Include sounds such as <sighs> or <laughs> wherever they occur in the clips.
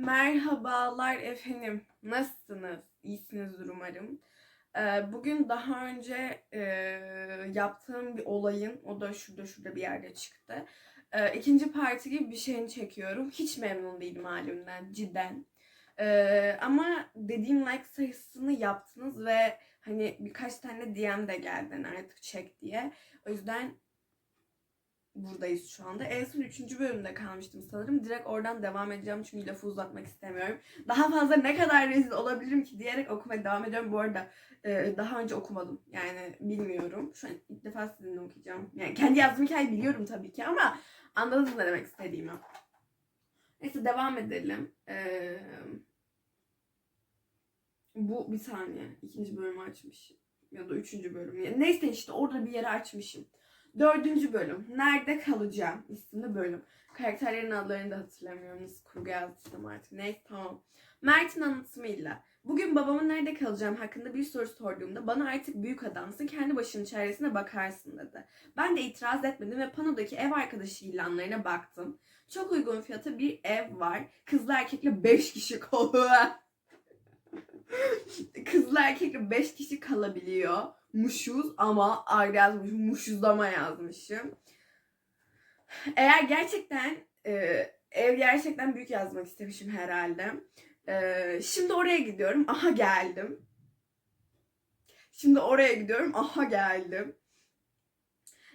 Merhabalar efendim. Nasılsınız? İyisinizdir umarım. Ee, bugün daha önce e, yaptığım bir olayın, o da şurada şurada bir yerde çıktı. Ee, ikinci parti gibi bir şeyini çekiyorum. Hiç memnun değilim halimden, cidden. Ee, ama dediğim like sayısını yaptınız ve hani birkaç tane DM de geldi hani artık çek diye. O yüzden buradayız şu anda. En son 3. bölümde kalmıştım sanırım. Direkt oradan devam edeceğim çünkü lafı uzatmak istemiyorum. Daha fazla ne kadar rezil olabilirim ki diyerek okumaya devam ediyorum. Bu arada e, daha önce okumadım. Yani bilmiyorum. Şu an ilk defa sizinle okuyacağım. Yani kendi yazdığım hikayeyi biliyorum tabii ki ama anladınız ne demek istediğimi. Neyse devam edelim. Ee, bu bir saniye. ikinci bölümü açmışım. Ya da üçüncü bölüm. Neyse işte orada bir yere açmışım. Dördüncü bölüm. Nerede kalacağım isimli bölüm. Karakterlerin adlarını da hatırlamıyorum. Nasıl kurgu yazmıştım artık. Neyse tamam. Mert'in anlatımıyla. Bugün babamın nerede kalacağım hakkında bir soru sorduğumda bana artık büyük adamsın kendi başının çaresine bakarsın dedi. Ben de itiraz etmedim ve panodaki ev arkadaşı ilanlarına baktım. Çok uygun fiyata bir ev var. Kızlı erkekle 5 kişi kalıyor. <laughs> Kızlı erkekle 5 kişi kalabiliyor. Muşuz ama ayrı yazmışım. Muşuzlama yazmışım. Eğer gerçekten e, ev gerçekten büyük yazmak istemişim herhalde. E, şimdi oraya gidiyorum. Aha geldim. Şimdi oraya gidiyorum. Aha geldim.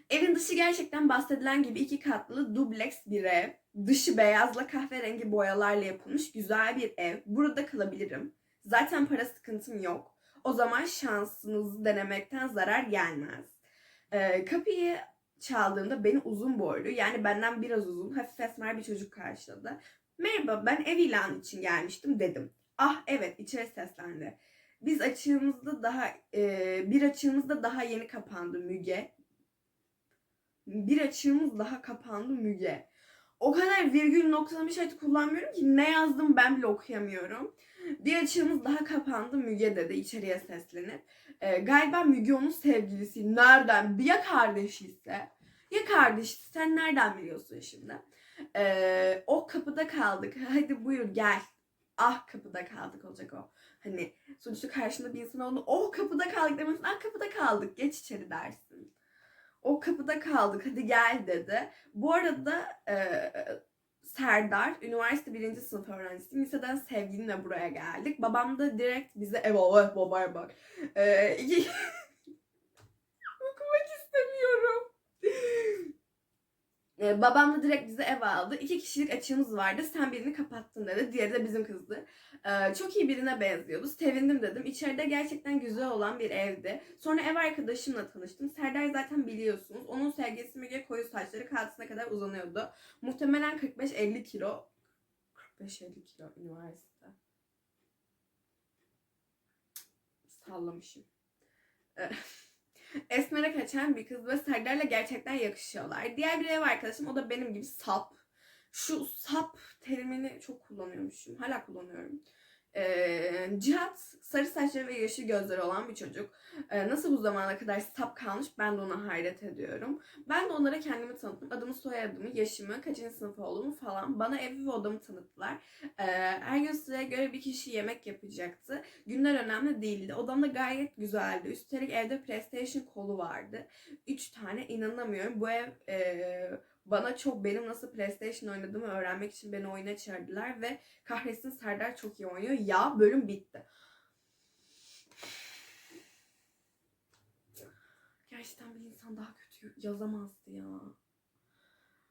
Evin dışı gerçekten bahsedilen gibi iki katlı dubleks bir ev. Dışı beyazla kahverengi boyalarla yapılmış güzel bir ev. Burada kalabilirim. Zaten para sıkıntım yok. O zaman şansınızı denemekten zarar gelmez. Ee, kapıyı çaldığımda beni uzun boylu yani benden biraz uzun hafif esmer bir çocuk karşıladı. Merhaba ben ev ilanı için gelmiştim dedim. Ah evet içeri seslendi. Biz açığımızda daha e, bir açığımızda daha yeni kapandı Müge. Bir açığımız daha kapandı Müge. O kadar virgül noktalama işareti kullanmıyorum ki ne yazdım ben bile okuyamıyorum. Bir açığımız daha kapandı Müge dedi içeriye seslenip. Ee, galiba Müge onun sevgilisi. Nereden? Ya kardeşi ise? Ya kardeşi sen nereden biliyorsun şimdi? Ee, o kapıda kaldık. <laughs> Hadi buyur gel. Ah kapıda kaldık olacak o. Hani sonuçta karşında bir insan olduğunu oh kapıda kaldık demesin. Ah kapıda kaldık geç içeri dersin. O kapıda kaldık hadi gel dedi. Bu arada e, Serdar, üniversite birinci sınıf öğrencisiyim. Liseden sevgilimle buraya geldik. Babam da direkt bize ev baba bak. Ee. <laughs> Okumak istemiyorum. Ee, babam da direkt bize ev aldı. İki kişilik açığımız vardı. Sen birini kapattın dedi. Diğeri de bizim kızdı. Ee, çok iyi birine benziyordu. Sevindim dedim. İçeride gerçekten güzel olan bir evdi. Sonra ev arkadaşımla tanıştım. Serdar zaten biliyorsunuz. Onun sevgilisi Müge koyu saçları kalçasına kadar uzanıyordu. Muhtemelen 45-50 kilo. 45-50 kilo üniversite. Sallamışım. <laughs> Esmer'e kaçan bir kız ve Serdar'la gerçekten yakışıyorlar. Diğer bir ev arkadaşım o da benim gibi sap. Şu sap terimini çok kullanıyormuşum. Hala kullanıyorum. Ee, Cihat sarı saçları ve yeşil gözleri olan bir çocuk. Ee, nasıl bu zamana kadar sap kalmış ben de ona hayret ediyorum. Ben de onlara kendimi tanıttım. Adımı, soyadımı, yaşımı, kaçıncı sınıf olduğumu falan. Bana evi ve odamı tanıttılar. Ee, her gün sıraya göre bir kişi yemek yapacaktı. Günler önemli değildi. Odam da gayet güzeldi. Üstelik evde PlayStation kolu vardı. Üç tane inanamıyorum. Bu ev e, bana çok benim nasıl PlayStation oynadığımı öğrenmek için beni oyuna çağırdılar ve kahretsin Serdar çok iyi oynuyor. Ya bölüm bitti. Gerçekten bir insan daha kötü yazamazdı ya.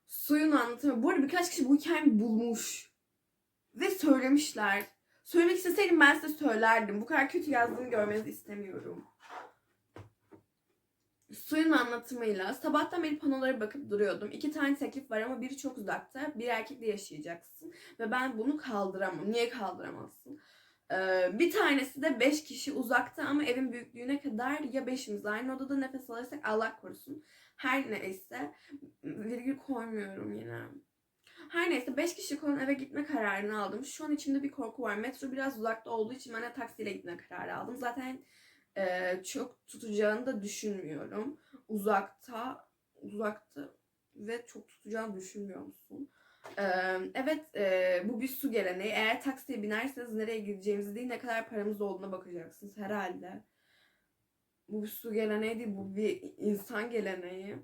Suyun anlatımı. Bu arada birkaç kişi bu hikayeyi bulmuş. Ve söylemişler. Söylemek isteseydim ben size söylerdim. Bu kadar kötü yazdığını görmenizi istemiyorum. Suyun anlatımıyla sabahtan beri panolara bakıp duruyordum. İki tane teklif var ama biri çok uzakta. Bir erkekle yaşayacaksın. Ve ben bunu kaldıramam. Niye kaldıramazsın? Ee, bir tanesi de beş kişi uzakta ama evin büyüklüğüne kadar ya beşimiz aynı odada nefes alırsak Allah korusun. Her neyse virgül koymuyorum yine. Her neyse 5 kişi olan eve gitme kararını aldım. Şu an içimde bir korku var. Metro biraz uzakta olduğu için ben de taksiyle gitme kararı aldım. Zaten e, çok tutacağını da düşünmüyorum. Uzakta, uzakta ve çok tutacağını düşünmüyor musun? Ee, evet e, bu bir su geleneği. Eğer taksiye binerseniz nereye gideceğinizi değil ne kadar paramız olduğuna bakacaksınız herhalde. Bu bir su geleneği değil bu bir insan geleneği.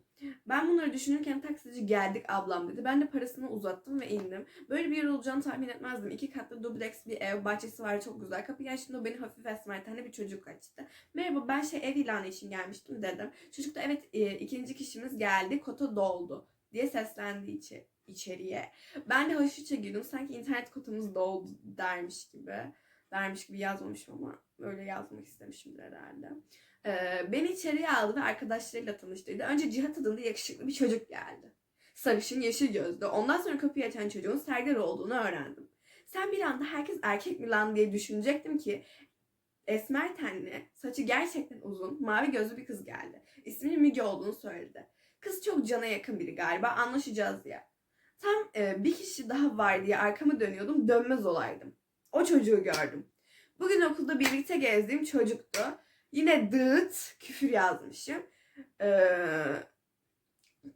Ben bunları düşünürken taksici geldik ablam dedi. Ben de parasını uzattım ve indim. Böyle bir yer olacağını tahmin etmezdim. İki katlı dubleks bir ev, bahçesi var çok güzel. Kapıyı açtığımda beni hafif esmertene bir çocuk açtı. Merhaba ben şey ev ilanı için gelmiştim dedim. Çocuk da evet e, ikinci kişimiz geldi kota doldu diye seslendi içi, içeriye. Ben de hoşça girdim sanki internet kotamız doldu dermiş gibi. Dermiş gibi yazmamışım ama öyle yazmak istemişimdir herhalde. Ee, beni içeriye aldı ve arkadaşlarıyla tanıştırdı. Önce Cihat adında yakışıklı bir çocuk geldi. Sarışın yeşil gözlü. Ondan sonra kapıyı açan çocuğun Serdar olduğunu öğrendim. Sen bir anda herkes erkek mi lan diye düşünecektim ki esmer tenli, saçı gerçekten uzun, mavi gözlü bir kız geldi. İsminin Müge olduğunu söyledi. Kız çok cana yakın biri galiba anlaşacağız diye. Tam e, bir kişi daha var diye arkamı dönüyordum dönmez olaydım. O çocuğu gördüm. Bugün okulda birlikte gezdiğim çocuktu. Yine dıt küfür yazmışım. Ee,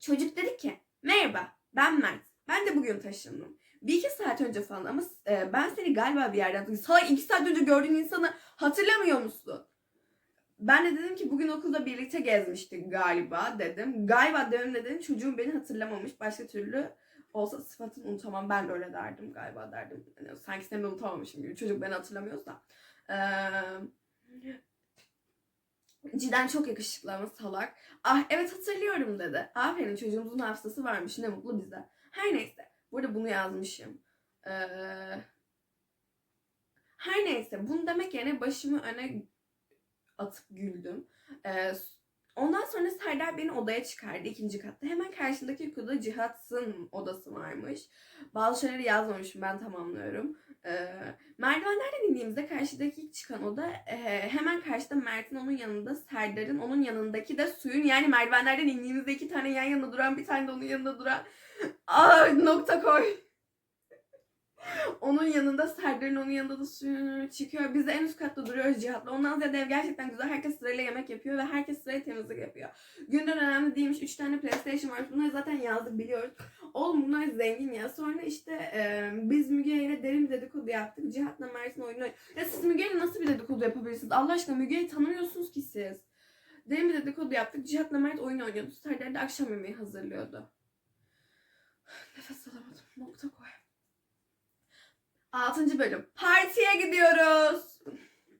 çocuk dedi ki merhaba ben Mert. Ben de bugün taşındım. Bir iki saat önce falan ama e, ben seni galiba bir yerden. Sana iki saat önce gördüğün insanı hatırlamıyor musun? Ben de dedim ki bugün okulda birlikte gezmiştik galiba dedim. Galiba dedim dedim çocuğum beni hatırlamamış. Başka türlü olsa sıfatını unutamam. Ben de öyle derdim galiba derdim. Yani sanki seni unutamamışım gibi. Çocuk beni hatırlamıyorsa. Ee, Cidden çok yakışıklı ama salak. Ah evet hatırlıyorum dedi. Aferin çocuğumuzun hafızası varmış ne mutlu bize. Her neyse. Burada bunu yazmışım. Ee, her neyse bunu demek yerine başımı öne atıp güldüm. Ee, ondan sonra Serdar beni odaya çıkardı ikinci katta. Hemen karşındaki okulda Cihat'ın odası varmış. Bazı şeyleri yazmamışım ben tamamlıyorum. Ee, merdivenlerden indiğimizde karşıdaki çıkan oda e, hemen karşıda Mert'in onun yanında Serdar'ın onun yanındaki de suyun yani merdivenlerden indiğimizde iki tane yan yana duran bir tane de onun yanında duran Aa, nokta koy. Onun yanında Serdar'ın onun yanında da suyun çıkıyor. Biz de en üst katta duruyoruz Cihat'la. Ondan ziyade ev gerçekten güzel. Herkes sırayla yemek yapıyor ve herkes sırayla temizlik yapıyor. Günden önemli değilmiş. Üç tane PlayStation var. Bunları zaten yazdık biliyoruz. Oğlum bunlar zengin ya. Sonra işte e, biz Müge ile derin bir dedikodu yaptık. Cihat'la Mert'in oyunu. Ya siz Müge ile nasıl bir dedikodu yapabilirsiniz? Allah aşkına Müge'yi tanımıyorsunuz ki siz. Derin bir dedikodu yaptık. Cihat'la Mert oyun oynuyordu. Serdar da akşam yemeği hazırlıyordu. <sighs> Nefes alamadım. Nokta koy. Altıncı bölüm. Partiye gidiyoruz.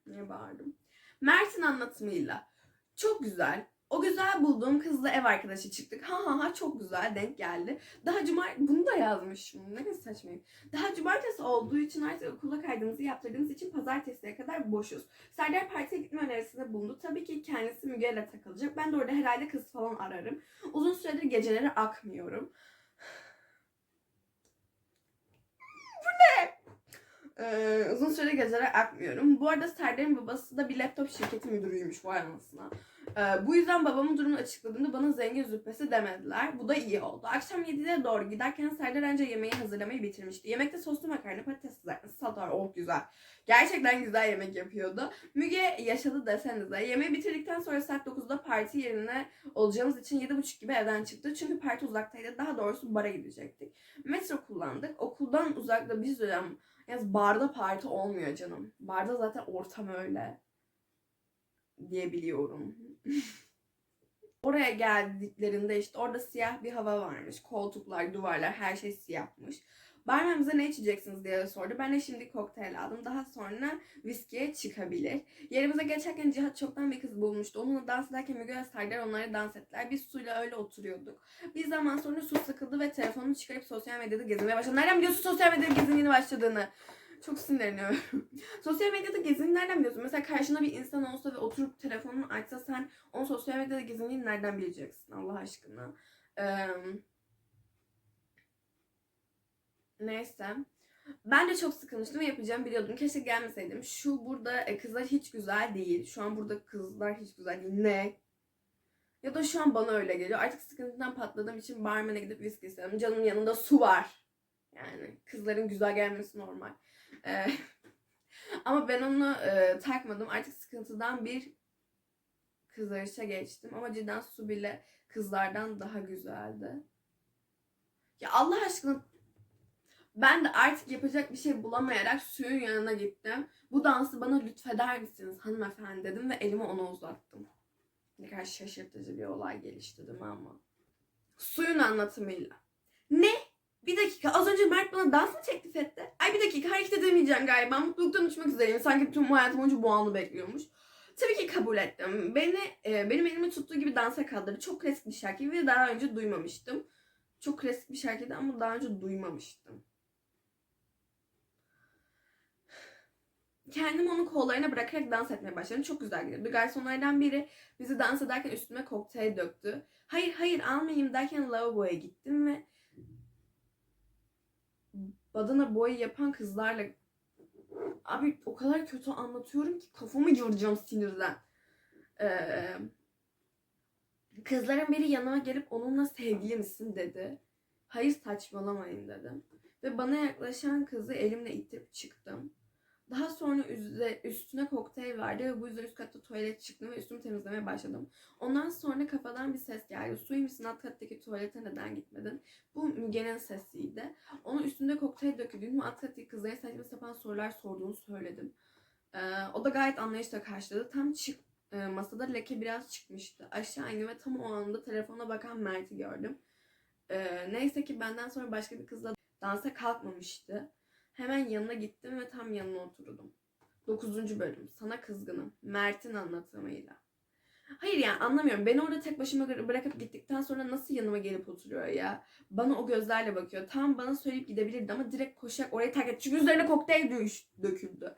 Niye bağırdım? Mert'in anlatımıyla. Çok güzel. O güzel bulduğum kızla ev arkadaşı çıktık. Ha ha ha çok güzel denk geldi. Daha cumar bunu da yazmışım. Ne kadar saçmayım. Daha cumartesi olduğu için artık okula kaydımızı yaptırdığımız için pazartesiye kadar boşuz. Serdar partiye gitme önerisinde bulundu. Tabii ki kendisi Müge ile takılacak. Ben de orada herhalde kız falan ararım. Uzun süredir geceleri akmıyorum. <sighs> Ee, uzun süre geceler akmıyorum. Bu arada Serdar'ın babası da bir laptop şirketi müdürüymüş vay anasına. Ee, bu yüzden babamın durumunu açıkladığımda bana zengin züppesi demediler. Bu da iyi oldu. Akşam 7'de doğru giderken Serdar önce yemeği hazırlamayı bitirmişti. Yemekte soslu makarna, patates kızartması, salata var. Oh güzel. Gerçekten güzel yemek yapıyordu. Müge yaşadı desenize. Yemeği bitirdikten sonra saat 9'da parti yerine olacağımız için 7.30 gibi evden çıktı. Çünkü parti uzaktaydı. Daha doğrusu bara gidecektik. Metro kullandık. Okuldan uzakta bir dönem Yalnız barda parti olmuyor canım. Barda zaten ortam öyle diyebiliyorum. <laughs> Oraya geldiklerinde işte orada siyah bir hava varmış. Koltuklar, duvarlar her şey siyahmış. Barmen ne içeceksiniz diye sordu. Ben de şimdi kokteyl aldım. Daha sonra viskiye çıkabilir. Yerimize geçerken Cihat çoktan bir kız bulmuştu. Onunla dans ederken Müge Serdar onlara dans ettiler. Biz suyla öyle oturuyorduk. Bir zaman sonra su sıkıldı ve telefonunu çıkarıp sosyal medyada gezinmeye başladı. Nereden biliyorsun sosyal medyada gezinliğini başladığını? Çok sinirleniyorum. <laughs> sosyal medyada gezinliğini nereden biliyorsun? Mesela karşında bir insan olsa ve oturup telefonunu açsa sen onun sosyal medyada gezinliğini nereden bileceksin Allah aşkına? Eee... Neyse. Ben de çok sıkılmıştım ve yapacağım biliyordum. Keşke gelmeseydim. Şu burada e, kızlar hiç güzel değil. Şu an burada kızlar hiç güzel değil. Ne? Ya da şu an bana öyle geliyor. Artık sıkıntıdan patladığım için barmene gidip viski istiyorum. Canımın yanında su var. Yani kızların güzel gelmesi normal. Ee, <laughs> ama ben onu e, takmadım. Artık sıkıntıdan bir kızarışa geçtim. Ama cidden su bile kızlardan daha güzeldi. Ya Allah aşkına Ben de artık yapacak bir şey bulamayarak suyun yanına gittim. Bu dansı bana lütfeder misiniz hanımefendi dedim ve elimi ona uzattım. Ne kadar şaşırtıcı bir olay gelişti değil mi ama. Suyun anlatımıyla. Ne? Bir dakika az önce Mert bana dans mı teklif etti? Ay bir dakika hareket edemeyeceğim galiba. Mutluluktan uçmak üzereyim. Sanki bütün hayatım boyunca bu anı bekliyormuş. Tabii ki kabul ettim. Beni e, benim elimi tuttuğu gibi dansa kaldırdı. Çok klasik bir şarkı ve daha önce duymamıştım. Çok klasik bir şarkıydı ama daha önce duymamıştım. Kendimi onun kollarına bırakarak dans etmeye başladım. Çok güzel gidiyordu. Garsonlardan biri bizi dans ederken üstüme kokteyl döktü. Hayır hayır almayayım derken lavaboya gittim ve badana boyu yapan kızlarla abi o kadar kötü anlatıyorum ki kafamı yoracağım sinirden. Ee, kızların biri yanıma gelip onunla sevgili misin dedi. Hayır saçmalamayın dedim. Ve bana yaklaşan kızı elimle itip çıktım. Daha sonra üze- üstüne kokteyl verdi ve bu yüzden üst katta tuvalet çıktım ve üstümü temizlemeye başladım. Ondan sonra kafadan bir ses geldi. Su misin alt kattaki tuvalete neden gitmedin? Bu Müge'nin sesiydi. Onun üstünde kokteyl döküldüğünü ve alt kattaki kızlara saçma sapan sorular sorduğunu söyledim. Ee, o da gayet anlayışla karşıladı. Tam çık e, masada leke biraz çıkmıştı. Aşağı indim ve tam o anda telefona bakan Mert'i gördüm. Ee, neyse ki benden sonra başka bir kızla dansa kalkmamıştı. Hemen yanına gittim ve tam yanına oturdum. 9. bölüm. Sana kızgınım. Mert'in anlatımıyla. Hayır yani anlamıyorum. Beni orada tek başıma bıra- bırakıp gittikten sonra nasıl yanıma gelip oturuyor ya? Bana o gözlerle bakıyor. Tam bana söyleyip gidebilirdi ama direkt koşarak orayı terk etti. Çünkü üzerine kokteyl dö- döküldü.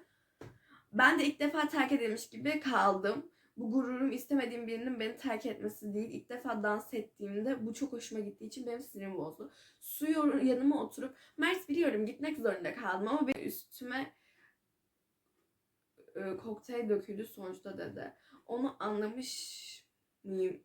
Ben de ilk defa terk edilmiş gibi kaldım. Bu gururum istemediğim birinin beni terk etmesi değil. İlk defa dans ettiğimde bu çok hoşuma gittiği için benim sinirim bozdu. Su yanıma oturup Mert biliyorum gitmek zorunda kaldım ama benim üstüme e, kokteyl döküldü sonuçta dedi. Onu anlamış mıyım?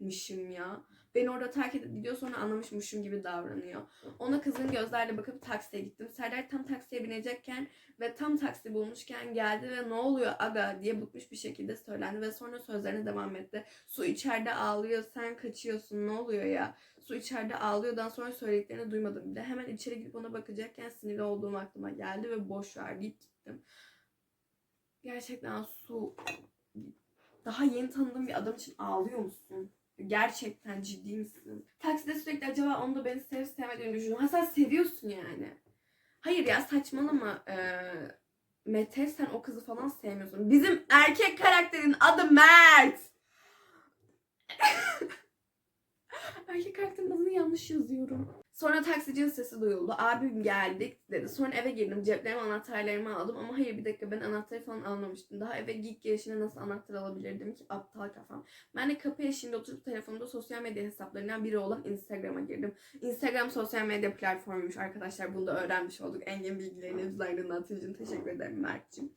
mışım ya. Beni orada terk edip gidiyor sonra anlamışmışım gibi davranıyor. Ona kızın gözlerle bakıp taksiye gittim. Serdar tam taksiye binecekken ve tam taksi bulmuşken geldi ve ne oluyor aga diye bıkmış bir şekilde söylendi ve sonra sözlerine devam etti. Su içeride ağlıyor sen kaçıyorsun ne oluyor ya? Su içeride ağlıyordan sonra söylediklerini duymadım bile. Hemen içeri gidip ona bakacakken sinirli olduğum aklıma geldi ve boş ver deyip gittim. Gerçekten su daha yeni tanıdığım bir adam için ağlıyor musun? Gerçekten ciddi misin? Takside sürekli acaba onu da beni sevip sevmediğini düşünüyorum. Ha sen seviyorsun yani. Hayır ya saçmalama. Ee, Mete sen o kızı falan sevmiyorsun. Bizim erkek karakterin adı Mert. <laughs> erkek karakterin adını yanlış yazıyorum. Sonra taksicinin sesi duyuldu. Abim geldik dedi. Sonra eve girdim. Ceplerime anahtarlarımı aldım. Ama hayır bir dakika ben anahtarı falan almamıştım. Daha eve giyik gelişine nasıl anahtar alabilirdim ki? Aptal kafam. Ben de kapı eşiğinde oturup telefonumda sosyal medya hesaplarından biri olan Instagram'a girdim. Instagram sosyal medya platformuymuş arkadaşlar. Bunu da öğrenmiş olduk. Engin bilgilerini attığın için teşekkür ederim Mert'ciğim.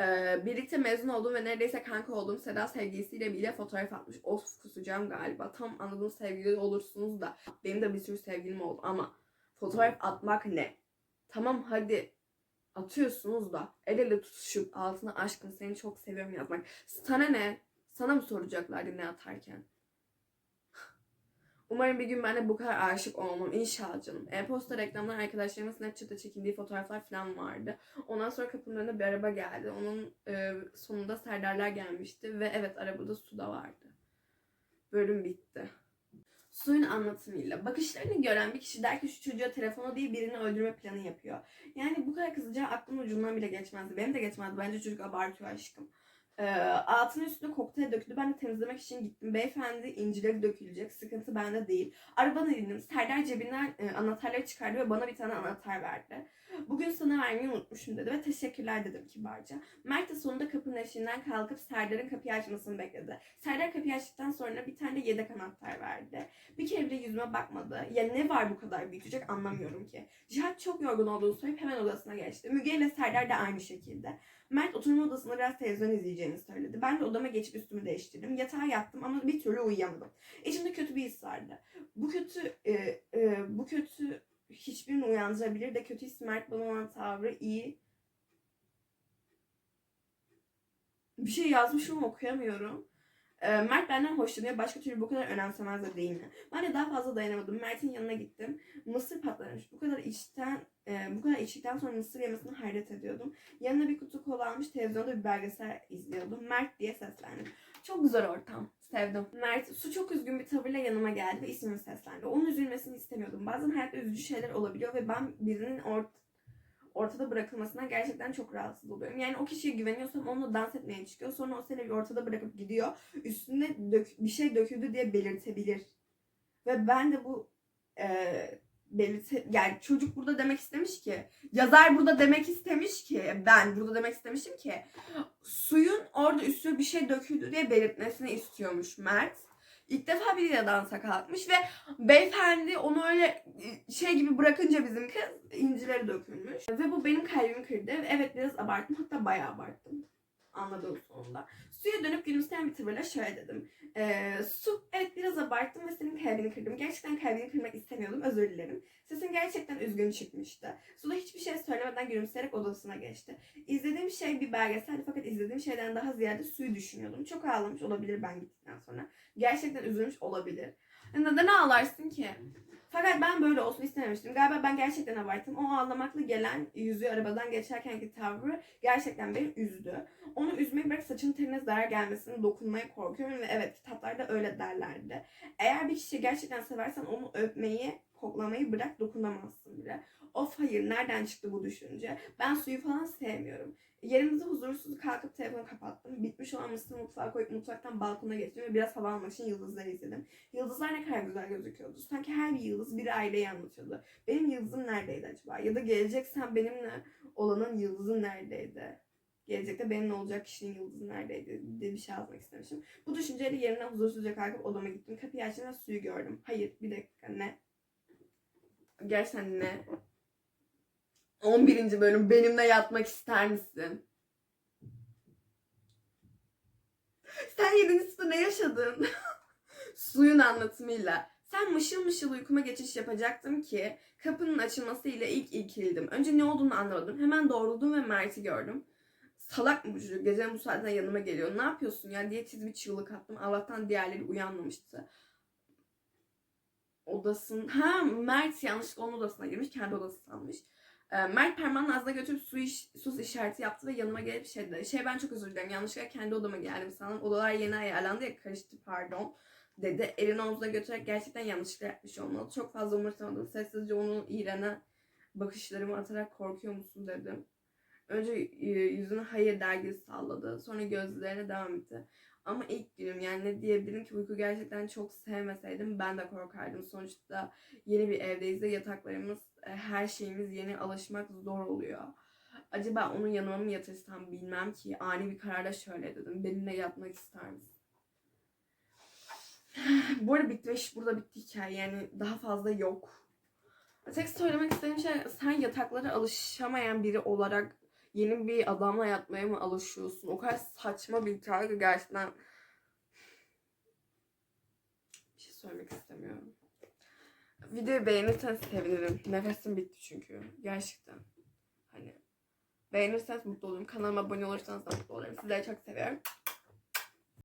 Ee, birlikte mezun olduğum ve neredeyse kanka olduğum Seda sevgilisiyle bile fotoğraf atmış. Of kusacağım galiba. Tam anladığım sevgili olursunuz da. Benim de bir sürü sevgilim oldu ama fotoğraf atmak ne? Tamam hadi atıyorsunuz da el ele tutuşup altına aşkım seni çok seviyorum yazmak. Sana ne? Sana mı soracaklardı ne atarken? Umarım bir gün ben de bu kadar aşık olmam. İnşallah canım. E-posta reklamlar arkadaşlarımın Snapchat'ta çekindiği fotoğraflar falan vardı. Ondan sonra kapının bir araba geldi. Onun e, sonunda Serdarlar gelmişti. Ve evet arabada su da vardı. Bölüm bitti. Suyun anlatımıyla. Bakışlarını gören bir kişi der ki şu çocuğa telefonu değil birini öldürme planı yapıyor. Yani bu kadar kızacağı aklımın ucundan bile geçmezdi. Benim de geçmezdi. Bence çocuk abartıyor aşkım. Ee, altının üstüne kokteyl döküldü. Ben de temizlemek için gittim. Beyefendi incileri dökülecek. Sıkıntı bende değil. Arabadan indim. Serdar cebinden e, anahtarları çıkardı ve bana bir tane anahtar verdi. Bugün sana vermeyi unutmuşum dedi ve teşekkürler dedim kibarca. Mert de sonunda kapının eşiğinden kalkıp Serdar'ın kapıyı açmasını bekledi. Serdar kapıyı açtıktan sonra bir tane de yedek anahtar verdi. Bir kere bile yüzüme bakmadı. Ya ne var bu kadar büyütecek anlamıyorum ki. Cihat çok yorgun olduğunu söyleyip hemen odasına geçti. Müge ile Serdar da aynı şekilde. Mert oturma odasında biraz televizyon izleyeceğini söyledi. Ben de odama geçip üstümü değiştirdim. Yatağa yattım ama bir türlü uyuyamadım. İçimde kötü bir his vardı. Bu kötü, e, e, bu kötü hiçbirini uyandırabilir de kötü his Mert olan tavrı iyi. Bir şey yazmışım okuyamıyorum. Ee, Mert benden hoşlanıyor. Başka türlü bu kadar önemsemez de değil mi? Ben de daha fazla dayanamadım. Mert'in yanına gittim. Mısır patlamış. Bu kadar içten, e, bu kadar içtikten sonra mısır yemesine hayret ediyordum. Yanına bir kutu kola almış. Televizyonda bir belgesel izliyordum. Mert diye seslendim. Çok güzel ortam. Sevdim. Mert su çok üzgün bir tavırla yanıma geldi ve ismimi seslendi. Onun üzülmesini istemiyordum. Bazen hayatta üzücü şeyler olabiliyor ve ben birinin ort ortada bırakılmasından gerçekten çok rahatsız oluyorum. Yani o kişiye güveniyorsam onunla dans etmeye çıkıyor. Sonra o seni ortada bırakıp gidiyor. Üstüne dök, bir şey döküldü diye belirtebilir. Ve ben de bu e, belirte yani çocuk burada demek istemiş ki yazar burada demek istemiş ki ben burada demek istemişim ki suyun orada üstüne bir şey döküldü diye belirtmesini istiyormuş Mert. İlk defa biriyle dansa kalkmış ve beyefendi onu öyle e, şey gibi bırakınca bizim kız incileri dökülmüş. Ve bu benim kalbimi kırdı. Evet biraz abarttım hatta bayağı abarttım. Anladığım sonunda. Suya dönüp gülümseyen bir tavırla şöyle dedim. Ee, su evet biraz abarttım ve senin kalbini kırdım. Gerçekten kalbini kırmak istemiyordum özür dilerim. Sesin gerçekten üzgün çıkmıştı. Su da hiçbir şey söylemeden gülümseyerek odasına geçti. İzlediğim şey bir belgeseldi fakat izlediğim şeyden daha ziyade suyu düşünüyordum. Çok ağlamış olabilir ben gittikten sonra. Gerçekten üzülmüş olabilir. Neden ağlarsın ki? Fakat ben böyle olsun istememiştim. Galiba ben gerçekten abarttım. O ağlamakla gelen yüzü arabadan geçerkenki tavrı gerçekten beni üzdü. Onu üzmeyi bırak saçın teline zarar gelmesini dokunmaya korkuyorum ve evet kitaplarda öyle derlerdi. Eğer bir kişiyi gerçekten seversen onu öpmeyi, koklamayı bırak dokunamazsın bile. Of hayır nereden çıktı bu düşünce? Ben suyu falan sevmiyorum. Yerimizde huzursuz kalkıp telefonu kapattım. Bitmiş olan mısır mutfağa koyup mutfaktan balkona geçtim ve biraz hava almak için yıldızları izledim. Yıldızlar ne kadar güzel gözüküyordu. Sanki her bir yıldız bir aileyi anlatıyordu. Benim yıldızım neredeydi acaba? Ya da gelecek sen benimle olanın yıldızın neredeydi? Gelecekte benimle olacak kişinin yıldızı neredeydi diye bir şey yazmak istemişim. Bu düşünceyle yerimden huzursuzca kalkıp odama gittim. Kapıyı açtım ve suyu gördüm. Hayır bir dakika ne? Gerçekten ne? 11. bölüm benimle yatmak ister misin? Sen 7. sınıfta ne yaşadın? <laughs> Suyun anlatımıyla. Sen mışıl mışıl uykuma geçiş yapacaktım ki kapının açılmasıyla ilk irkildim. Önce ne olduğunu anlamadım. Hemen doğruldum ve Mert'i gördüm. Salak mı bu? Gecenin bu saatinde yanıma geliyor. Ne yapıyorsun ya diye tiz bir çığlık attım. Allah'tan diğerleri uyanmamıştı. Odasın... Ha Mert yanlışlıkla onun odasına girmiş. Kendi odası sanmış. Ee, Mert parmağını ağzına götürüp su iş, sus işareti yaptı ve yanıma gelip şey dedi. Şey ben çok özür dilerim. Yanlışlıkla kendi odama geldim sanırım. Odalar yeni ayarlandı ya karıştı pardon dedi. Elini omzuna götürerek gerçekten yanlışlıkla yapmış olmalı. Çok fazla umursamadım. Sessizce onun iğrene bakışlarımı atarak korkuyor musun dedim. Önce e, yüzünü hayır dergisi salladı. Sonra gözlerine devam etti. Ama ilk günüm yani ne diyebilirim ki uyku gerçekten çok sevmeseydim ben de korkardım. Sonuçta yeni bir evdeyiz de yataklarımız her şeyimiz yeni alışmak zor oluyor. Acaba onun yanıma mı yatırsam bilmem ki. Ani bir kararla şöyle dedim. Benimle yatmak ister misin? <sighs> Bu arada bitti ve iş burada bitti hikaye. Yani daha fazla yok. Tek söylemek istediğim şey sen yataklara alışamayan biri olarak yeni bir adamla yatmaya mı alışıyorsun? O kadar saçma bir hikaye ki gerçekten bir şey söylemek istemiyorum. Videoyu beğenirseniz sevinirim. Nefesim bitti çünkü. Gerçekten. Hani beğenirseniz mutlu olurum. Kanalıma abone olursanız da mutlu olurum. Sizleri çok seviyorum.